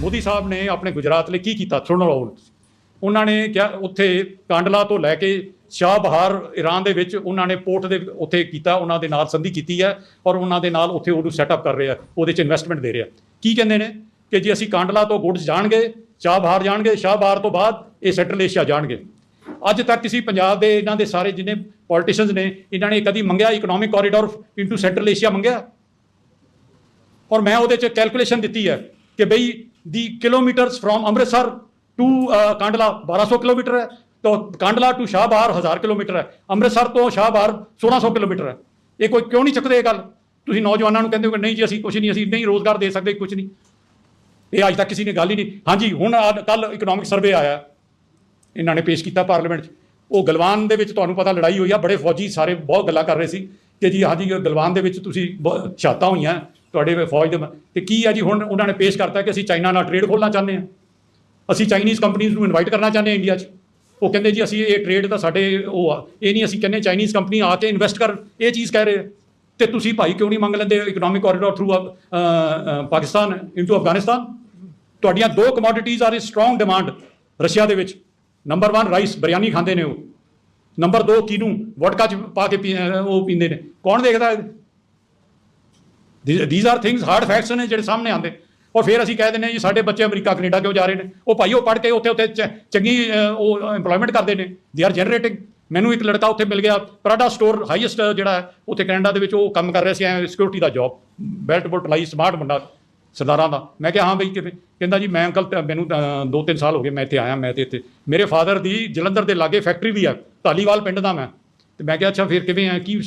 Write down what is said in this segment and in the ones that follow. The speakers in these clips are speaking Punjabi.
ਮੋਦੀ ਸਾਹਿਬ ਨੇ ਆਪਣੇ ਗੁਜਰਾਤ ਲਈ ਕੀ ਕੀਤਾ? ਸੁਣੋ ਲਓ ਉਹਨਾਂ ਨੇ ਕਿਹਾ, ਉੱਥੇ ਕਾਂਡਲਾ ਤੋਂ ਲੈ ਕੇ ਸ਼ਾਹ ਬਹਾਰ ਈਰਾਨ ਦੇ ਵਿੱਚ ਉਹਨਾਂ ਨੇ ਪੋਰਟ ਦੇ ਉੱਥੇ ਕੀਤਾ, ਉਹਨਾਂ ਦੇ ਨਾਲ ਸੰਧੀ ਕੀਤੀ ਹੈ ਔਰ ਉਹਨਾਂ ਦੇ ਨਾਲ ਉੱਥੇ ਉਹਨੂੰ ਸੈਟਅਪ ਕਰ ਰਿਹਾ, ਉਹਦੇ 'ਚ ਇਨਵੈਸਟਮੈਂਟ ਦੇ ਰਿਹਾ। ਕੀ ਕਹਿੰਦੇ ਨੇ? ਕਿ ਜੇ ਅਸੀਂ ਕਾਂਡਲਾ ਤੋਂ ਗੁੱਡਸ ਜਾਣਗੇ, ਸ਼ਾਹ ਬਹਾਰ ਜਾਣਗੇ, ਸ਼ਾਹ ਬਹਾਰ ਤੋਂ ਬਾਅਦ ਇਹ ਸੈਂਟਰਲ ਏਸ਼ੀਆ ਜਾਣਗੇ। ਅੱਜ ਤੱਕ ਕਿਸੇ ਪੰਜਾਬ ਦੇ ਇਹਨਾਂ ਦੇ ਸਾਰੇ ਜਿੰਨੇ ਪੋਲੀਟੀਸ਼ੀਅਨਸ ਨੇ, ਇਹਨਾਂ ਨੇ ਕਦੀ ਮੰਗਿਆ economic corridor into Central Asia ਮੰਗਿਆ? ਔਰ ਮੈਂ ਉਹਦੇ ਚ ਕੈਲਕੂਲੇਸ਼ਨ ਦਿੱਤੀ ਹੈ ਕਿ ਬਈ the kilometres from Amritsar to Kandla 1200 kilometre ਹੈ। ਤਾਂ ਕਾਂਡਲਾ ਟੂ ਸ਼ਾਹਬਾਰ 1000 ਕਿਲੋਮੀਟਰ ਹੈ। ਅੰਮ੍ਰਿਤਸਰ ਤੋਂ ਸ਼ਾਹਬਾਰ 1600 ਕਿਲੋਮੀਟਰ ਹੈ। ਇਹ ਕੋਈ ਕਿਉਂ ਨਹੀਂ ਚੱਕਦੇ ਇਹ ਗੱਲ? ਤੁਸੀਂ ਨੌਜਵਾਨਾਂ ਨੂੰ ਕਹਿੰਦੇ ਹੋ ਕਿ ਨਹੀਂ ਜੀ, ਅਸੀਂ ਕੁਝ ਨਹੀਂ, ਅਸੀਂ ਨਹੀਂ ਰੋਜ਼ਗਾਰ ਦੇ ਸਕਦੇ ਕੁਝ ਨਹੀਂ। ਇਹ ਅੱਜ ਤੱਕ ਕਿਸੇ ਨੇ ਗੱਲ ਹੀ ਨਹੀਂ। ਹਾਂਜੀ, ਹੁਣ ਕੱਲ ਇਕਨੋਮਿਕ ਸਰਵੇ ਆਇਆ। ਇਹਨਾਂ ਨੇ ਪੇਸ਼ ਕੀਤਾ ਪਾਰਲੀਮੈਂਟ 'ਚ। ਉਹ ਗਲਵਾਨ ਦੇ ਵਿੱਚ ਤੁਹਾਨੂੰ ਪਤਾ ਲੜਾਈ ਹੋਈ ਆ, ਬੜੇ ਫੌਜੀ ਸਾਰੇ ਬਹੁਤ ਗੱਲਾਂ ਕਰ ਰਹੇ ਸੀ ਕਿ ਜੀ, ਹਾਂਜੀ, ਗਲਵਾਨ ਦੇ ਵਿੱਚ ਤੁਸੀਂ ਬਹੁਤ ਛਾਤਾਂ ਹੋਈਆਂ। ਤੁਹਾਡੇ ਫੌਜ ਦੇ ਮ- ਤੇ ਕੀ ਆ ਜੀ ਹੁਣ ਉਹਨਾਂ ਨੇ ਪੇਸ਼ ਕਰਤਾ ਕਿ ਅਸੀਂ ਚਾਈਨਾ ਨਾਲ ਟ੍ਰੇਡ ਖੋਲ੍ਹਣਾ ਚਾਹੁੰਦੇ ਹਾਂ? ਅਸੀਂ ਚਾਈਨੀਜ਼ ਕੰਪਨੀਆਂ ਨੂੰ ਇਨਵਾਈਟ ਕਰਨਾ ਚਾਹੁੰਦੇ ਹਾਂ ਇੰਡੀਆ 'ਚ? ਉਹ ਕਹਿੰਦੇ ਜੀ ਅਸੀਂ ਇਹ ਟ੍ਰੇਡ ਤਾਂ ਸਾਡੇ ਉਹ ਆ। ਇਹ ਨਹੀਂ ਅਸੀਂ ਕਹਿੰਦੇ ਚਾਈਨੀਜ਼ ਕੰਪਨੀ ਆ ਕੇ ਇਨਵੈਸਟ ਕਰਨ। ਇਹ ਚੀਜ਼ ਕਹਿ ਰਹੇ ਆ। ਤੇ ਤੁਸੀਂ ਭਾਈ ਕਿਉਂ ਨਹੀਂ ਮੰਗ ਲੈਂਦੇ economic corridor through Pakistan into Afghanistan? ਤੁਹਾਡੀਆਂ ਦੋ commodities are in strong demand Russia ਦੇ ਵਿੱਚ। ਨੰਬਰ 1 ਰਾਈਸ ਬਿਰਿਆਨੀ ਖਾਂਦੇ ਨੇ ਉਹ। ਨੰਬਰ 2 ਕੀਨੂ? ਵੋਡਕਾ ਚ ਪਾ ਕੇ ਪੀ- ਉਹ ਪੀਂਦੇ ਨੇ। ਕੌਣ ਦੇਖਦਾ? These are things hard facts ਨੇ ਜਿਹੜੇ ਸਾਹਮਣੇ ਆਉਂਦੇ। ਔਰ ਫਿਰ ਅਸੀਂ ਕਹਿ ਦਿੰਦੇ ਹਾਂ ਜੀ, ਸਾਡੇ ਬੱਚੇ ਅਮਰੀਕਾ, ਕੈਨੇਡਾ ਕਿਉਂ ਜਾ ਰਹੇ ਨੇ? ਉਹ ਭਾਈ ਉਹ ਪੜ੍ਹ ਕੇ ਉੱਥੇ ਉੱਥੇ ਚੰਗੀ ਉਹ ਏਮਪਲੋਇਮੈਂਟ ਕਰਦੇ ਨੇ। ਦੇ ਆਰ ਜਨਰੇਟਿੰਗ ਮੈਨੂੰ ਇੱਕ ਲੜਕਾ ਉੱਥੇ ਮਿਲ ਗਿਆ ਪ੍ਰਾਡਾ ਸਟੋਰ ਹਾਈਐਸਟ ਜਿਹੜਾ ਹੈ, ਉੱਥੇ ਕੈਨੇਡਾ ਦੇ ਵਿੱਚ ਉਹ ਕੰਮ ਕਰ ਰਿਹਾ ਸੀ, ਐ ਸਿਕਿਉਰਿਟੀ ਦਾ ਜੌਬ ਬੈਲਟ ਬੁਲਟ ਲਾਈ ਸਮਾਰਟ ਮੁੰਡਾ, ਸਰਦਾਰਾਂ ਦਾ। ਮੈਂ ਕਿਹਾ, ਹਾਂ ਬਈ, ਕਿਵੇਂ? ਕਹਿੰਦਾ ਜੀ, ਮੈਂ ਅੰਕਲ ਤਾਂ ਮੈਨੂੰ ਤਾਂ ਦੋ ਤਿੰਨ ਸਾਲ ਹੋ ਗਏ, ਮੈਂ ਇੱਥੇ ਆਇਆ, ਮੈਂ ਤੇ ਇੱਥੇ ਮੇਰੇ ਫਾਦਰ ਦੀ ਜਲੰਧਰ ਦੇ ਲਾਗੇ ਫੈਕਟਰੀ ਵੀ ਆ, ਧਾਲੀਵਾਲ ਪਿੰਡ ਦਾ ਮੈਂ। ਤੇ ਮੈਂ ਕਿਹਾ, ਅੱਛਾ, ਫਿਰ ਕਿਵੇਂ ਆ? ਕੀ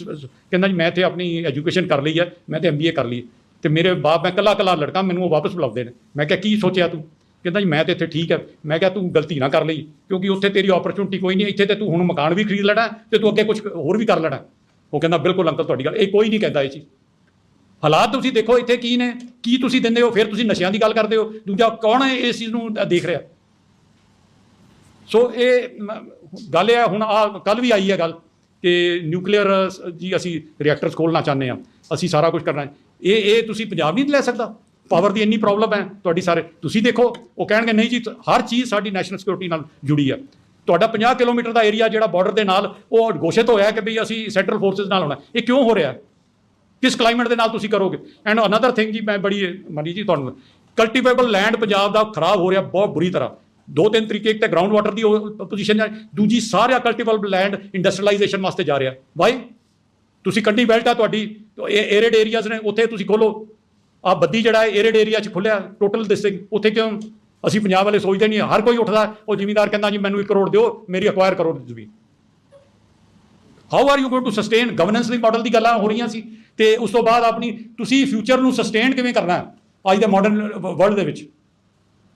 ਕਹਿੰਦਾ ਜੀ, ਮੈਂ ਇੱਥੇ ਆਪਣੀ ਐਜੂਕੇਸ਼ਨ ਕਰ ਲਈ ਹੈ ਮੈਂ ਤੇ ਐਮਬੀਏ ਕਰ ਲਈ ਹੈ। ਤੇ ਮੇਰੇ ਬਾਪ, ਮੈਂ ਕੱਲਾ ਕੱਲਾ ਲੜਕਾ, ਮੈਨੂੰ ਉਹ ਵਾਪਸ ਬੁਲਾਉਂਦੇ ਨੇ। ਮੈਂ ਕਿਹਾ, ਕੀ ਸੋਚਿਆ ਤੂੰ? ਕਹਿੰਦਾ ਜੀ, ਮੈਂ ਤੇ ਇੱਥੇ ਠੀਕ ਹੈ ਮੈਂ ਕਿਹਾ, ਤੂੰ ਗਲਤੀ ਨਾ ਕਰ ਲਈ, ਕਿਉਂਕਿ ਉੱਥੇ ਤੇਰੀ ਓਪਰਚੁਨਿਟੀ ਕੋਈ ਨਹੀਂ, ਇੱਥੇ ਤੇ ਤੂੰ ਹੁਣ ਮਕਾਨ ਵੀ ਖਰੀਦ ਲੈਣਾ ਤੇ ਤੂੰ ਅੱਗੇ ਕੁਝ ਹੋਰ ਵੀ ਕਰ ਲੈਣਾ। ਉਹ ਕਹਿੰਦਾ, ਬਿਲਕੁਲ ਅੰਕਲ, ਤੁਹਾਡੀ ਗੱਲ ਇਹ ਕੋਈ ਨਹੀਂ ਕਹਿੰਦਾ ਇਹ ਚੀਜ਼। ਹਾਲਾਤ ਤੁਸੀਂ ਦੇਖੋ, ਇੱਥੇ ਕੀ ਨੇ, ਕੀ ਤੁਸੀਂ ਦਿੰਦੇ ਹੋ, ਫਿਰ ਤੁਸੀਂ ਨਸ਼ਿਆਂ ਦੀ ਗੱਲ ਕਰਦੇ ਹੋ। ਦੂਜਾ, ਕੌਣ ਹੈ ਇਸ ਚੀਜ਼ ਨੂੰ ਦੇਖ ਰਿਹਾ? ਸੋ ਇਹ ਮ- ਗੱਲ ਹੈ ਹੁਣ ਆ ਕੱਲ ਵੀ ਆਈ ਹੈ ਗੱਲ। ਕਿ ਨਿਊਕਲੀਅਰ ਜੀ ਅਸੀਂ ਰਿਐਕਟਰਸ ਖੋਲਣਾ ਚਾਹੁੰਦੇ ਹਾਂ, ਅਸੀਂ ਸਾਰਾ ਕੁਝ ਕਰਨਾ ਇਹ ਇਹ ਤੁਸੀਂ ਪੰਜਾਬ ਨਹੀਂ ਲੈ ਸਕਦਾ। ਪਾਵਰ ਦੀ ਇੰਨੀ ਪ੍ਰੋਬਲਮ ਹੈ ਤੁਹਾਡੀ ਸਾਰੇ। ਤੁਸੀਂ ਦੇਖੋ, ਉਹ ਕਹਿਣਗੇ, ਨਹੀਂ ਜੀ, ਹਰ ਚੀਜ਼ ਸਾਡੀ ਨੈਸ਼ਨਲ ਸਿਕਿਉਰਿਟੀ ਨਾਲ ਜੁੜੀ ਹੈ। ਤੁਹਾਡਾ 50 ਕਿਲੋਮੀਟਰ ਦਾ ਏਰੀਆ ਜਿਹੜਾ ਬਾਰਡਰ ਦੇ ਨਾਲ, ਉਹ ਘੋਸ਼ਿਤ ਹੋਇਆ ਕਿ ਵੀ ਅਸੀਂ ਸੈਂਟਰਲ ਫੋਰਸਸ ਨਾਲ ਹੋਣਾ ਇਹ ਕਿਉਂ ਹੋ ਰਿਹਾ ਕਿਸ ਕਲਾਈਮੇਟ ਦੇ ਨਾਲ ਤੁਸੀਂ ਕਰੋਗੇ? ਐਂਡ ਅਨਦਰ ਥਿੰਗ ਜੀ, ਮੈਂ ਬੜੀ, ਮਨੀ ਜੀ, ਤੁਹਾਨੂੰ ਕਲਟੀਵੇਬਲ ਲੈਂਡ ਪੰਜਾਬ ਦਾ ਖਰਾਬ ਹੋ ਰਿਹਾ, ਬਹੁਤ ਬੁਰੀ ਤਰ੍ਹਾਂ। ਦੋ ਤਿੰਨ ਤਰੀਕੇ, ਇੱਕ ਤਾਂ ਗਰਾਊਂਡ ਵਾਟਰ ਦੀ ਪੋਜੀਸ਼ਨ ਹੈ, ਦੂਜੀ ਸਾਰਾ ਕਲਟੀਵਲ ਲੈਂਡ ਇੰਡਸਟਰੀਲਾਈਜੇਸ਼ਨ ਵਾਸਤੇ ਜਾ ਰਿਹਾ। ਵਾਈ ਤੁਸੀਂ ਕੰਡੀ ਬੈਲਟ ਆ ਤੁਹਾਡੀ ਏਰਿਡ ਏਰੀਆਜ਼ ਨੇ, ਉੱਥੇ ਤੁਸੀਂ ਖੋਲੋ। ਆ ਬੱਦੀ ਜਿਹੜਾ ਹੈ ਏਰਿਡ ਏਰੀਆ 'ਚ ਖੁੱਲਿਆ ਟੋਟਲ ਡਿਸਟ੍ਰਿਕਟ ਉੱਥੇ ਕਿਉਂ? ਅਸੀਂ ਪੰਜਾਬ ਵਾਲੇ ਸੋਚਦੇ ਨਹੀਂ ਹਰ ਕੋਈ ਉੱਠਦਾ, ਉਹ ਜ਼ਿਮੀਂਦਾਰ ਕਹਿੰਦਾ, ਜੀ, ਮੈਨੂੰ 1 ਕਰੋੜ ਦਿਓ, ਮੇਰੀ ਅਕਵਾਇਰ ਕਰੋ ਜ਼ਮੀਨ। How are you going to sustain governance the model ਦੀ ਗੱਲਾਂ ਹੋ ਰਹੀਆਂ ਸੀ। ਤੇ ਉਸ ਤੋਂ ਬਾਅਦ ਆਪਣੀ, ਤੁਸੀਂ ਫਿਊਚਰ ਨੂੰ ਸਸਟੇਨ ਕਿਵੇਂ ਕਰਨਾ ਅੱਜ ਦੇ ਮਾਡਰਨ ਵਰਲਡ ਦੇ ਵਿੱਚ।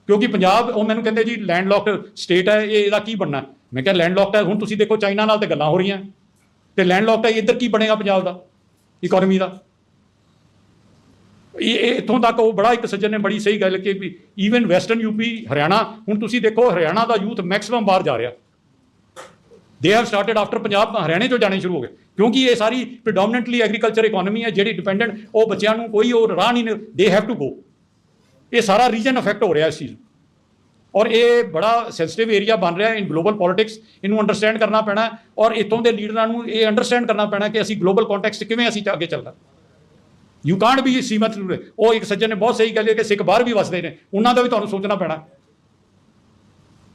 ਕਿਉਂਕਿ ਪੰਜਾਬ, ਉਹ ਮੈਨੂੰ ਕਹਿੰਦੇ ਜੀ ਲੈਂਡਲੌਕਡ ਸਟੇਟ ਹੈ, ਇਹ ਇਹਦਾ ਕੀ ਬਣਨਾ? ਮੈਂ ਕਿਹਾ ਲੈਂਡਲੌਕਡ ਹੈ, ਹੁਣ ਤੁਸੀਂ ਦੇਖੋ ਚਾਈਨਾ ਨਾਲ ਤੇ ਗੱਲਾਂ ਹੋ ਰਹੀਆਂ। ਤੇ ਲੈਂਡਲੌਕਡ ਹੈ ਇੱਧਰ ਕੀ ਬਣੇਗਾ ਪੰਜਾਬ ਦਾ? ਇਕਨੋਮੀ ਦਾ। ਇਹ ਇਹ ਇੱਥੋਂ ਤੱਕ ਉਹ ਬੜਾ ਇੱਕ ਸੱਜਣ ਨੇ ਬੜੀ ਸਹੀ ਗੱਲ ਕਿ ਵੀ ਈਵਨ ਵੈਸਟਰਨ ਯੂਪੀ ਹਰਿਆਣਾ, ਹੁਣ ਤੁਸੀਂ ਦੇਖੋ ਹਰਿਆਣਾ ਦਾ ਯੂਥ ਮੈਕਸਿਮਮ ਬਾਹਰ ਜਾ ਰਿਹਾ। They have started after Punjab, ਹਰਿਆਣੇ ਚੋਂ ਜਾਣੇ ਸ਼ੁਰੂ ਹੋ ਗਏ। ਕਿਉਂਕਿ ਇਹ ਸਾਰੀ ਪ੍ਰੀਡੋਮੀਨੈਂਟਲੀ ਐਗਰੀਕਲਚਰ ਇਕਨੋਮੀ ਹੈ, ਜਿਹੜੀ ਡਿਪੈਂਡੈਂਟ ਉਹ ਬੱਚਿਆਂ ਨੂੰ ਕੋਈ ਉਹ ਰਾਹ ਨਹੀਂ ਦੇ ਹੈਵ ਟੂ ਗੋ ਇਹ ਸਾਰਾ ਰੀਜਨ ਅਫੈਕਟ ਹੋ ਰਿਹਾ ਇਸ ਚੀਜ਼ ਨੂੰ। ਔਰ ਇਹ ਬੜਾ ਸੈਂਸਿਟਿਵ ਏਰੀਆ ਬਣ ਰਿਹਾ ਇਨ ਗਲੋਬਲ ਪੋਲਿਟਿਕਸ ਇਹਨੂੰ ਅੰਡਰਸਟੈਂਡ ਕਰਨਾ ਪੈਣਾ ਔਰ ਇਤੋਂ ਦੇ ਲੀਡਰਾਂ ਨੂੰ ਇਹ ਅੰਡਰਸਟੈਂਡ ਕਰਨਾ ਪੈਣਾ ਕਿ ਅਸੀਂ ਗਲੋਬਲ ਕੰਟੈਕਸਟ ਕਿਵੇਂ ਅਸੀਂ ਅੱਗੇ ਚੱਲਣਾ। ਯੂ ਕਾਂਟ ਬੀ ਸੀਮਤ ਉਹ ਇੱਕ ਸੱਜਣ ਨੇ ਬਹੁਤ ਸਹੀ ਗੱਲ ਹੈ ਕਿ ਸਿੱਖ ਬਾਹਰ ਵੀ ਵਸਦੇ ਨੇ। ਉਹਨਾਂ ਦਾ ਵੀ ਤੁਹਾਨੂੰ ਸੋਚਣਾ ਪੈਣਾ।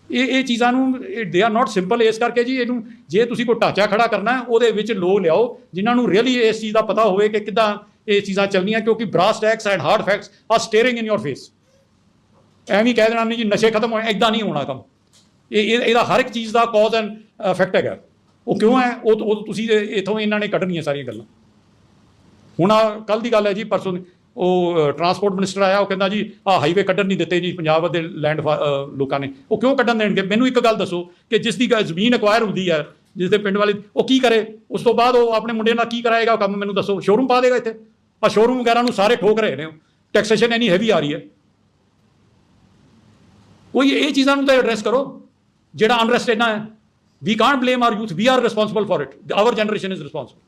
ਇਹ ਇਹ ਚੀਜ਼ਾਂ ਨੂੰ ਦੇ ਆਰ ਨਾਟ ਸਿੰਪਲ ਇਸ ਕਰਕੇ ਜੀ ਇਹਨੂੰ ਜੇ ਤੁਸੀਂ ਕੋਈ ਢਾਂਚਾ ਖੜਾ ਕਰਨਾ ਉਹਦੇ ਵਿੱਚ ਲੋਕ ਲਿਆਓ, ਜਿਨ੍ਹਾਂ ਨੂੰ ਰੀਅਲੀ ਇਸ ਚੀਜ਼ ਦਾ ਪਤਾ ਹੋਵੇ ਕਿ ਕਿੱਦਾਂ ਇਹ ਚੀਜ਼ਾਂ ਚੱਲਣੀਆਂ ਕਿਉਂਕਿ brass tacks and hard facts ਆ ਸਟੇਰਿੰਗ ਇਨ ਯੋਰ ਫੇਸ ਐਵੇਂ ਕਹਿ ਦੇਣਾ ਨਹੀਂ ਜੀ, ਨਸ਼ੇ ਖਤਮ ਹੋਏ ਐਦਾਂ ਨਹੀਂ ਹੋਣਾ ਕੰਮ। ਇਹ, ਇਹ- ਇਹਦਾ ਹਰ ਇੱਕ ਚੀਜ਼ ਦਾ ਕਾਜ਼ ਐਂਡ ਇਫੈਕਟ ਹੈਗਾ। ਉਹ ਕਿਉਂ ਹੈ? ਉਹ ਉਹ ਤੁਸੀਂ ਇਥੋਂ ਇਹਨਾਂ ਨੇ ਕੱਢਣੀਆਂ ਸਾਰੀਆਂ ਗੱਲਾਂ। ਹੁਣ ਆ ਕੱਲ ਦੀ ਗੱਲ ਹੈ ਜੀ, ਪਰਸੋਂ ਉਹ ਟਰਾਂਸਪੋਰਟ ਮਿਨਿਸਟਰ ਆਇਆ, ਉਹ ਕਹਿੰਦਾ ਜੀ ਆ ਹਾਈਵੇ ਕੱਢਣ ਨਹੀਂ ਦਿੱਤੇ ਜੀ, ਪੰਜਾਬ ਦੇ ਲੈਂਡ ਲੋਕਾਂ ਨੇ। ਉਹ ਕਿਉਂ ਕੱਢਣ ਦੇਣਗੇ? ਮੈਨੂੰ ਇੱਕ ਗੱਲ ਦੱਸੋ ਕਿ ਜਿਸ ਦੀ ਗ- ਜ਼ਮੀਨ ਅਕਵਾਇਰ ਹੁੰਦੀ ਹੈ, ਜਿਸ ਦੇ ਪਿੰਡ ਵਾਲੇ, ਉਹ ਕੀ ਕਰੇ? ਉਸ ਤੋਂ ਬਾਅਦ ਉਹ ਆਪਣੇ ਮੁੰਡੇ ਨਾਲ ਕੀ ਕਰਾਏਗਾ ਕੰਮ ਮੈਨੂੰ ਦੱਸੋ। ਸ਼ੋਰੂਮ ਪਾ ਦੇਗਾ ਇੱਥੇ। ਆ ਸ਼ੋਰੂਮ ਵਗੈਰਾ ਨੂੰ ਸਾਰੇ ਠੋਕ ਰਹੇ ਨੇ। ਟੈਕਸੇਸ਼ਨ ਇੰਨੀ ਹੈਵੀ ਆ ਰਹੀ ਹੈ। ਕੋਈ ਇਹ ਚੀਜ਼ਾਂ ਨੂੰ ਤਾਂ ਐਡਰੈਸ ਕਰੋ, ਜਿਹੜਾ ਅਨਰੈਸਟ ਇੰਨਾ ਹੈ। We can't blame our youth we are responsible for it our generation is responsible